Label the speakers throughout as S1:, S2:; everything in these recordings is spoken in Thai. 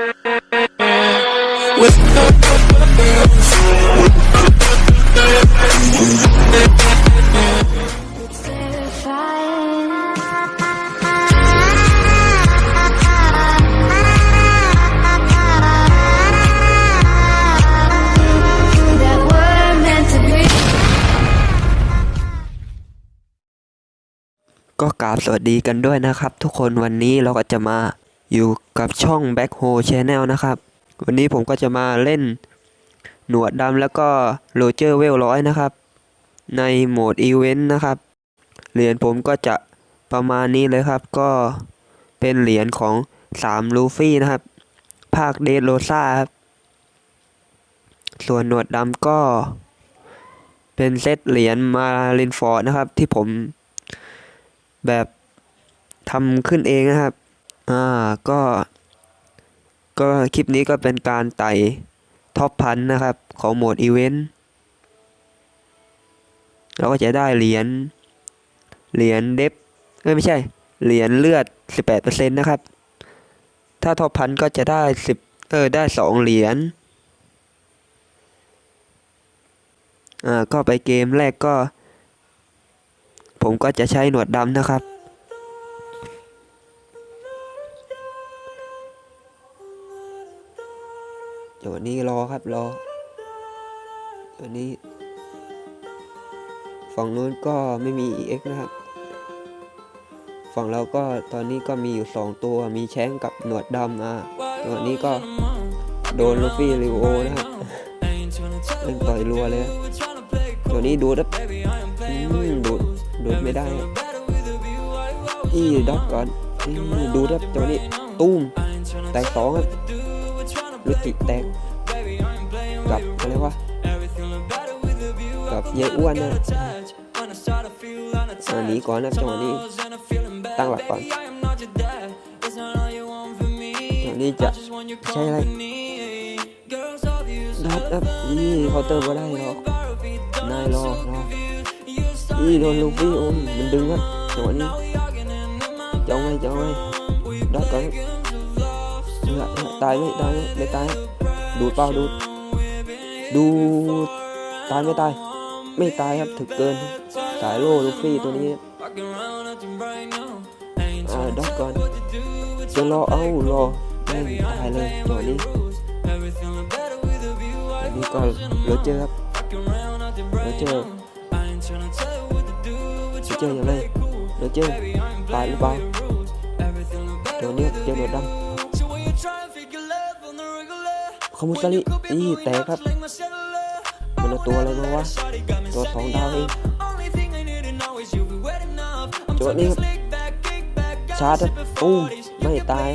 S1: ก็กราบสวัสดีกันด้วยนะครับ ทุกคนวันนี้เราก็จะมา อยู่กับช่อง Back h o Channel นะครับ วันนี้ผมก็จะมาเล่นหนวดดำแล้วก็โรเจอร์เวลร้อยนะครับ ในโหมดอีเวนต์นะครับ เหรียญผมก็จะประมาณนี้เลยครับ ก็เป็นเหรียญของ 3 ลูฟี่นะครับ ภาคเดโรซ่าครับ ส่วนหนวดดำก็เป็นเซตเหรียญมารินฟอร์ดนะครับที่ผมแบบทำขึ้นเองนะครับ อ่าก็ ก็คลิปนี้ก็เป็นการไต่ท็อปพันนะครับ ของโหมดอีเวนต์เราก็จะได้เหรียญเหรียญเดฟเอ้ไม่ใช่ เหรียญเลือด 18%นะครับ ถ้าท็อปพันก็จะได้ 10 เออ ได้ 2 เหรียญอ่าก็ไปเกมแรกก็ ผมก็จะใช้หนวดดำนะครับ เดี๋ยววันนี้รอครับรอเดี๋ยวนี้ ฝั่งนู้นก็ไม่มี EX นะครับ ฝั่งเราก็ตอนนี้ก็มีอยู่ 2 ตัวมีแช้งกับหนวดดำอะตัวนี้ก็โดนลูฟี่ริโอนะครับเล่นต่อยรัวเลยตัวนี้ดูดับดูดดูดไม่ได้อีด็อกก่อนดูดครับตัวนี้ ตุ้มแตกสองครับ ลุจิแตกกับอะไรวะกับยายอ้วนนะอ่าหนีก่อนนะจังหวะนี้ตั้งหลักก่อนจังหวะนี้จะใช้อะไรดัดครับนี่เคาเตอร์ไม่ได้หรอกนายรอรอนี่โดนลูฟี่โอ้มันดึงครับจังหวะนี้จะเอาไงจะเอาไงดัดก่อน ออเออตายไหมตายไหมไม่ตายครับดูดเปล่าดูดดูดตายไม่ตายไม่ตายครับถึกเกิ คอมมูตาริอีแตกครับมันตัวอะไรมาวะตัวสองดาวเองจังวนี้ชาร์จอู้ไม่ตาย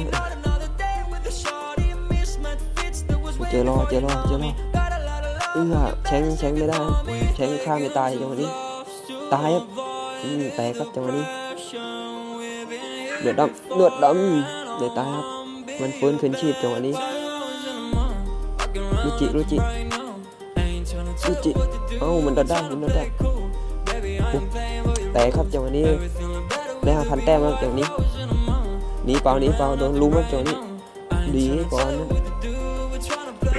S1: เจอรอเจอรอเจอรอเอือแชงแชงไม่ได้แชงข้าไม่ตายจังหวะนี้ตายครับแตกครับจังหวะนี้เดือดดำเดือดดำเดือดตายครับมันฟื้นขึ้นชีพจังหวะนี้ รูจิรูจิรูจิเอ้ามันดอดได้มันดอดได้แต่ครับจังหวะนี้ได้ห้าพันแต้มครับจังหวะนี้หนีเปล่าหนีเปล่าโดนลุมครับจังหวะนี้ดีก่อน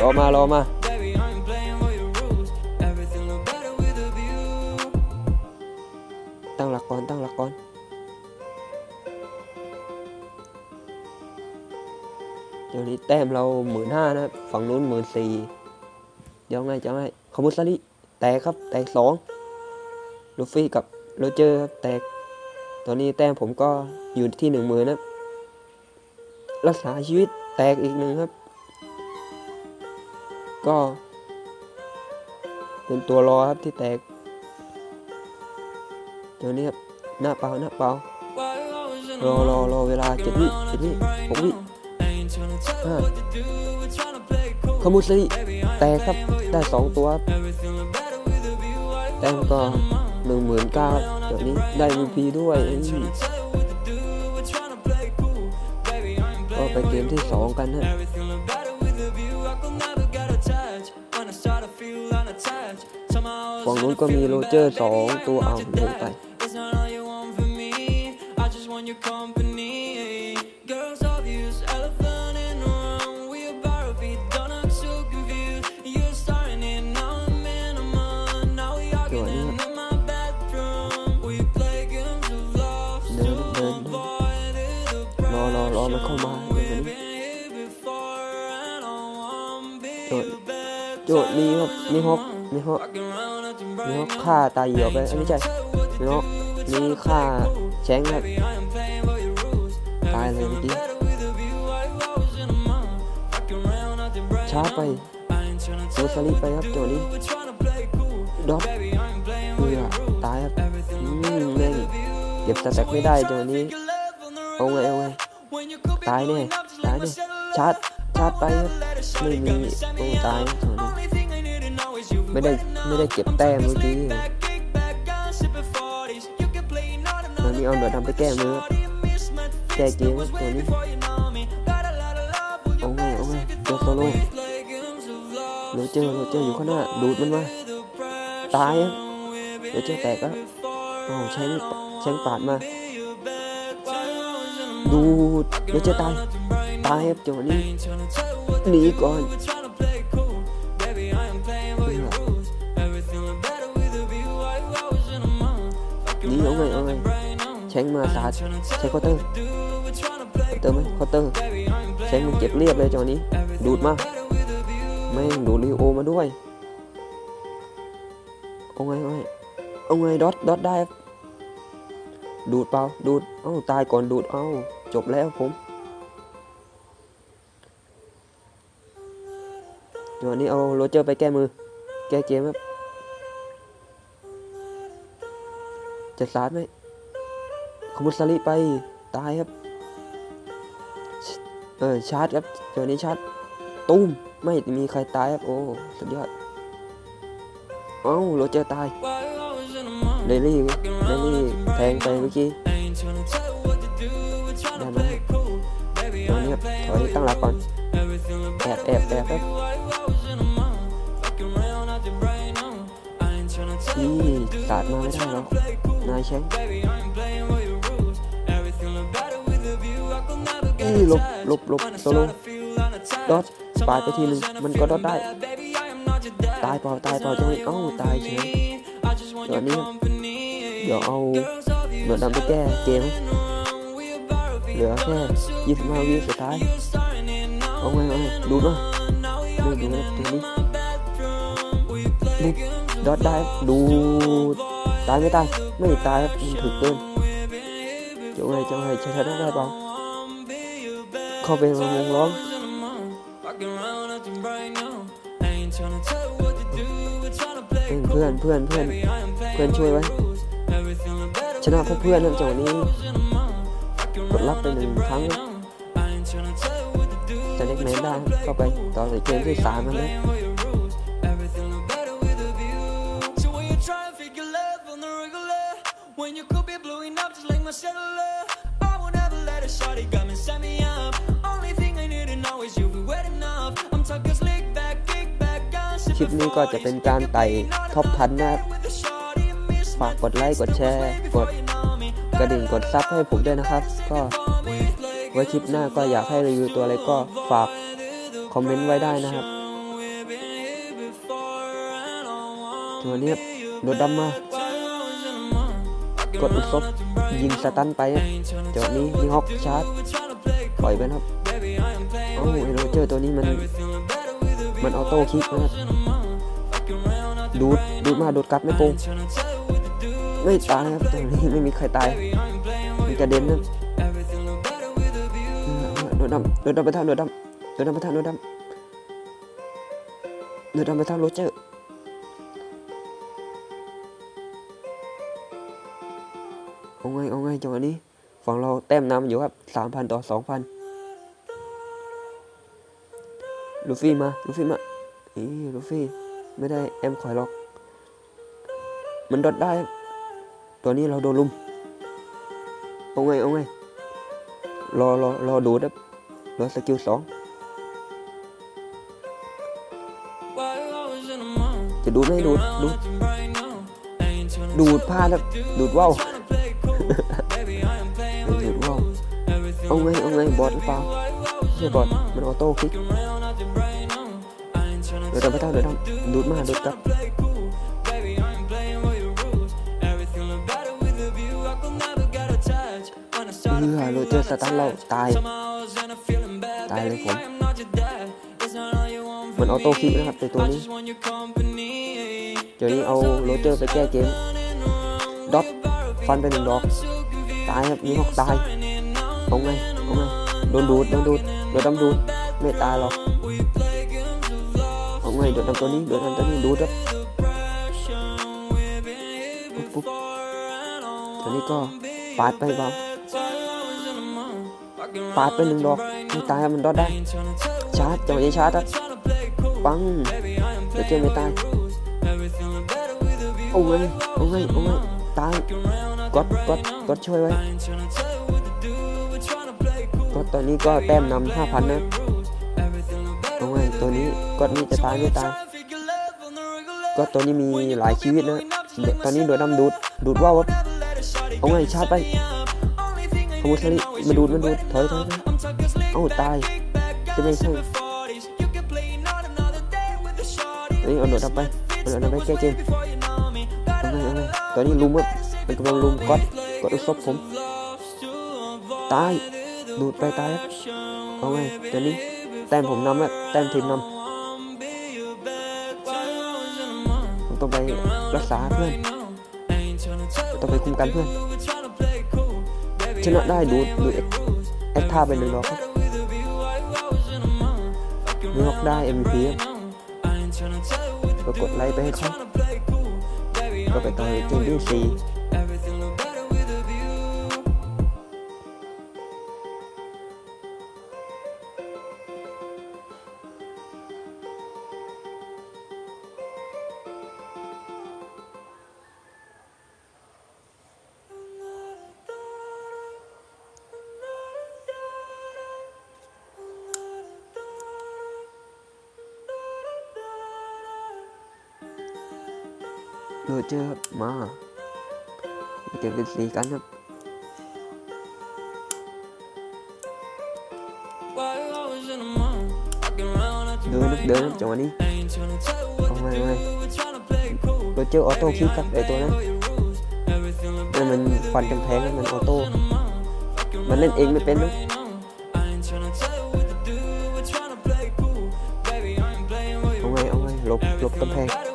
S1: รอมารอมา หมื่นห้านะครับ ฝั่งนู้นหมื่นสี่เดี๋ยวไงจะไงคอมุสลิแตกครับ แตกสองลูฟี่กับโรเจอร์ครับ แตก ตอนนี้แต้มผมก็อยู่ที่หนึ่งหมื่นนะครับรักษาชีวิตแตกอีกหนึ่งครับ ก็ เป็นตัวรอครับที่แตกเดี๋ยวนี้ครับ หน้าเปล่าหน้าเปล่ารอรอรอเวลาเจ็ดวิเจ็ดวิหกวิห้า ขมุสลิแตกครับได้สองตัวแต้มก็หนึ่งหมื่นเก้าเดี๋ยวนี้ได้ VP ด้วยก็ไปเกมที่สองกันฮะฝั่งนู้นก็มีโรเจอร์สองตัวเอาลงไป มีฮอกมีฮอกมีฮอกฆ่าตายเหยียบไปอันนี้ใช่มีฮอกมีฆ่าแชงครับตายเลยเมื่อกี้ช้าไปโรสลีไปครับโจนี้ดอกเอือตายครับอืมแม่งเก็บสแต็กไม่ได้โจนี้เอาไงเอาไงตายแน่ตายแน่ชาร์จชาร์จไปครับไม่มีโอ้ตาย ไม่ได้ไม่ได้เก็บแต้มเมื่อกี้ตอนนี้เอาหนวดดำไปแก้มือครับแก้เกมครับตัวนี้เอาไงเอาไงเจอโซโล่โรเจอร์โรเจอร์อยู่ข้างหน้าดูดมันมาตายครับโรเจอร์แตกแล้วอ้าวแชงแชงปาดมาดูดโรเจอร์ตายตายครับจังหวะนี้หนีก่อน หนีเอาไงเอาไงแชงมาสาดใช้เคาน์เตอร์เคาน์เตอร์ไหมเคาน์เตอร์แชงมันเก็บเรียบเลยจังนี้ ดูดมาแม่งดูดลีโอมาด้วยเอาไงเอาไงเอาไงดอทดอทได้ ดูดเปล่าดูดเอ้าตายก่อนดูดเอ้าจบแล้วผมจังหวะนี้เอาโรเจอร์ไปแก้มือ แก้เกมครับ จะสาดไหมขมุสลิไป ตายครับ เออชาร์จครับจังหวะนี้ชาร์จตุ้ม ไม่มีใครตายครับ โอ้ สุดยอด เอ้าโรเจอร์ตายเดลี่เดลี่แทงไปเมื่อกี้ได้ไหมตอนนี้ครับถอยตั้งหลักก่อน แอบแอบแอบครับนี่สาดมาไม่ได้แล้วายแชงนี่หลบหลบหลบโซโลดอทปาดไปทีหนึงมันก็ดอทได้ ตายเปล่าตายเปล่าจังเลยเอ้าตายเฉยเดี๋ยวนี้เดี๋ยวเอาหนวดดำไปแก้เกมเหลือแค่25วิสุดท้ายเอาไงเอาไงดูด้วยไม่ดูนะตรงนี้ดูดอดได้ดู ตายไม่ตายไม่ตายครับมันถึกเกินเจ้าไงเจ้าไงชนะได้เปล่าเข้าไปมาวงล้อมเพื่อนเพื่อนเพื่อนเพื่อนช่วยไว้ชนะเพราะเพื่อนนะจังหวะนี้กดรับไปหนึ่งครั้งจะเล็กแมนได้ครับเข้าไปต่อในเกมที่สามแล้วนะ คลิปนี้ก็จะเป็นการไต่ท็อปพันนะฝากกดไลค์กดแชร์ กดกระดิ่งกดซับให้ผมด้วยนะครับ ก็ไว้คลิปหน้าก็อยากให้รีวิวตัวอะไรก็ฝากคอมเมนต์ไว้ได้นะครับตัวนี้โดดดำมากดอุศบยิงสตันไปครับจังหวะนี้มีฮอกชาร์จปล่อยไปครับเอ้าไอโรเจอร์ตัวนี้มัน มันออโต้คิกนะดูดดูดมาดูดกลับไม่โกงไม่ตายครับตรงนี้ไม่มีใครตายมีกระเด็นนะโดดดำโดดดำไปทางโดดดำโดดดำไปทางโดดดำโดดดำไปทางโรเจอร์เอาไงเอาไงจังหวะนี้ฝั่งเราแต้มนำอยู่ครับสามพันต่อสองพัน ลูฟี่มา ลูฟี่มาอีลูฟี่ ไม่ได้แอมคอยล็อก มันดอดได้ ตัวนี้เราโดนลุม เอาไง เอาไง รอรอรอดูดับรอสกิลสองจะดูไม่ดูดดูดดูดพลาดครับดูดว่าวดูดว่าวเอาไง เอาไง บอทหรือเปล่าไม่ใช่บอทมันออโต้คลิก ดี๋ยวทำไปเท่าเดี๋ยวดูดมาดูดกับเออโรเจอร์สตันเราตาย ตายเลยผม มันออโต้คลิกนะครับแต่ตัวนี้เดี๋ยวนี้เอาโรเจอร์ไปแก้เกมดอทฟันไปหนึ่งดอก ตายครับมีหกตายเอาไงเอาไงโดนดูดโดนดูดโดนดำดูดไม่ตายหรอก ไงโดนดำตัวนี้โดนดำตัวนี้ดูครับปุ๊บปุ๊บตัวนี้ก็ปาดไปเบาปาดไปหนึ่งดอกไม่ตายมันดอทได้ชาร์จจังหวะนี้ชาร์จครับปังโรเจอร์ไม่ตายเอาไงเอาไงเอาไงตายกดกดกดช่วยไว้กดตอนนี้ก็แต้มนำห้าพันนะ ตัวนี้กดนี้จะตายไม่ตาย ก็ตัวนี้มีหลายชีวิตนะตอนนี้โดนน้ำดูดดูดว่าวับเอาไงชาร์จไปขมุสลิมาดูดมาดูดถอยถอยเอ้าตายจะไม่ใช่นี้เอาโดดทำไปเอาโดดทำไปแก้เกมเอาไงเอาไงตอนนี้ลุมครับมันกำลังลุมกดกดอุศบผมตายดูดไปตายครับเอาไงตอนนี้ แต้มผมนำแล้วแต้มทีมนำผมต้องไปรักษาเพื่อนต้องไปคุมกันเพื่อนชนะได้ดูดูเอ็กเอ็กท่าไปหนึ่งดอกครับมีฮอกได้ MVP ก็กดไลค์ไปให้เขาก็ไปต่อยเกมที่สี่ โรเจอร์ครับมาเกมเป็นสีกันครับเดินครับเดินครับจังหวะนี้เ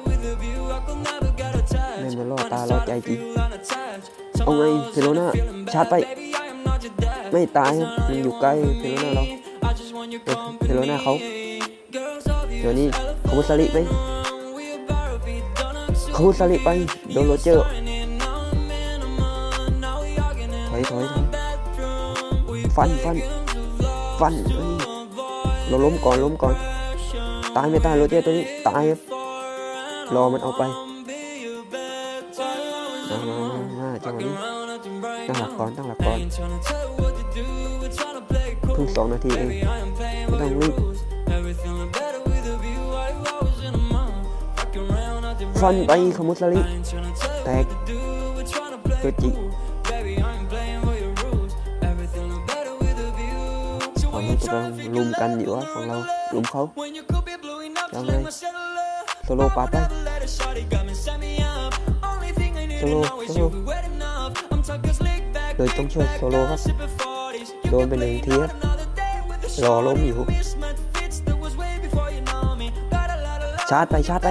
S1: อาเราใจจริงเอาไงเซโรนาชาร์จไป ไม่ตายครับมันอยู่ใกล้เซโรนาเราเอ้ยเซโรนาเขาเดี๋ยวนี้คามุสลิไหมคามุสลิไปโดนโรเจอร์ถอยถอยถอยฟันฟันฟันเอ้ยเราล้มก่อนล้มก่อน ตายไม่ตายโรเจอร์ตัวนี้ตายครับรอมันเอาไป ตั้งหลักก่อนตั้งหลักก่อนเพิ่งสองนาทีเองไม่ต้องรีบฟันไปขมุสลิแตกเกิดจิตอนนี้กำลังลุมกันอยู่ว่าฝั่งเราลุมเขายังไงโซโลปาดไปโซโลโซโล เลยต้องช่วยโซโลครับโดนไปหนึ่งทีครับรอล้มอยู่ชาร์จไปชาร์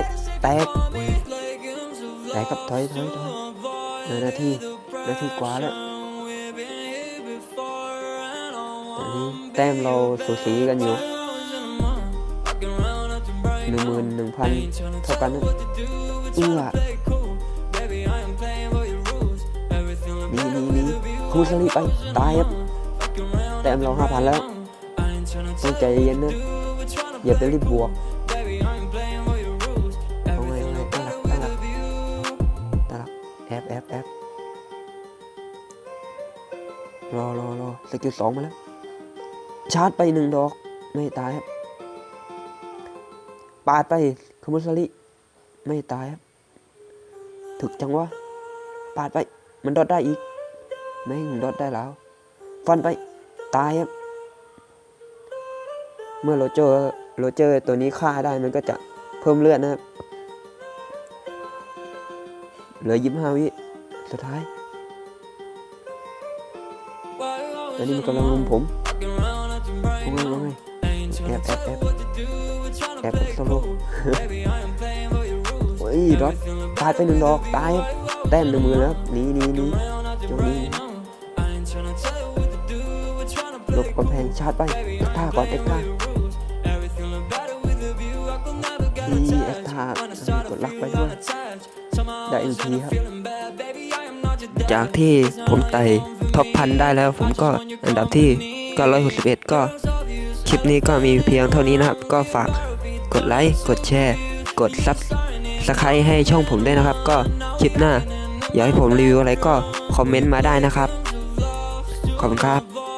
S1: ครูสลีไปตายครับแต้มเราห้าพันแล้วต้องใจเย็นนะอย่าไปรีบบวกเอาไงเอาไงตั้งหลักตั้งหลักตั้งหลักแอบแอบแอบรอรอรอสกิลสองมาแล้ว ชาร์จไปหนึ่งดอก ไม่ตายครับปาดไปคามุสลิไม่ตายครับ ถึกจังวะ ปาดไป มันดอดได้อีก แม่งดอดได้แล้ว ฟันไป ตายครับ เมื่อเราเจอเราเจอตัวนี้ฆ่าได้มันก็จะเพิ่มเลือดนะครับ เหลือยี่สิบห้าวิ สุดท้าย ตอนนี้มันกำลังลุมผมว่าไงว่าไงแอบแอบแอบแอบโซโล่เฮ้ยรถตายไปหนึ่งดอก ตายครับแต้มหนึ่งมือแล้วครับหนีหนีหนีจงห นีหลบกำแชาร์จไปเอ็กท่าก่อนเอ็กท่าดีเอ็กท่ากดลักไปด้วยได้อีกทีครับ จากที่ผมไต่ท็อปพันได้แล้วผมก็อันดับที่ 961 ก็คลิปนี้ก็มีเพียงเท่านี้นะครับ ก็ฝากกดไลค์ กดแชร์ กดซับสไครต์ให้ช่องผมด้วยนะครับ ก็คลิปหน้า อยากให้ผมรีวิวอะไรก็คอมเมนต์มาได้นะครับ ขอบคุณครับ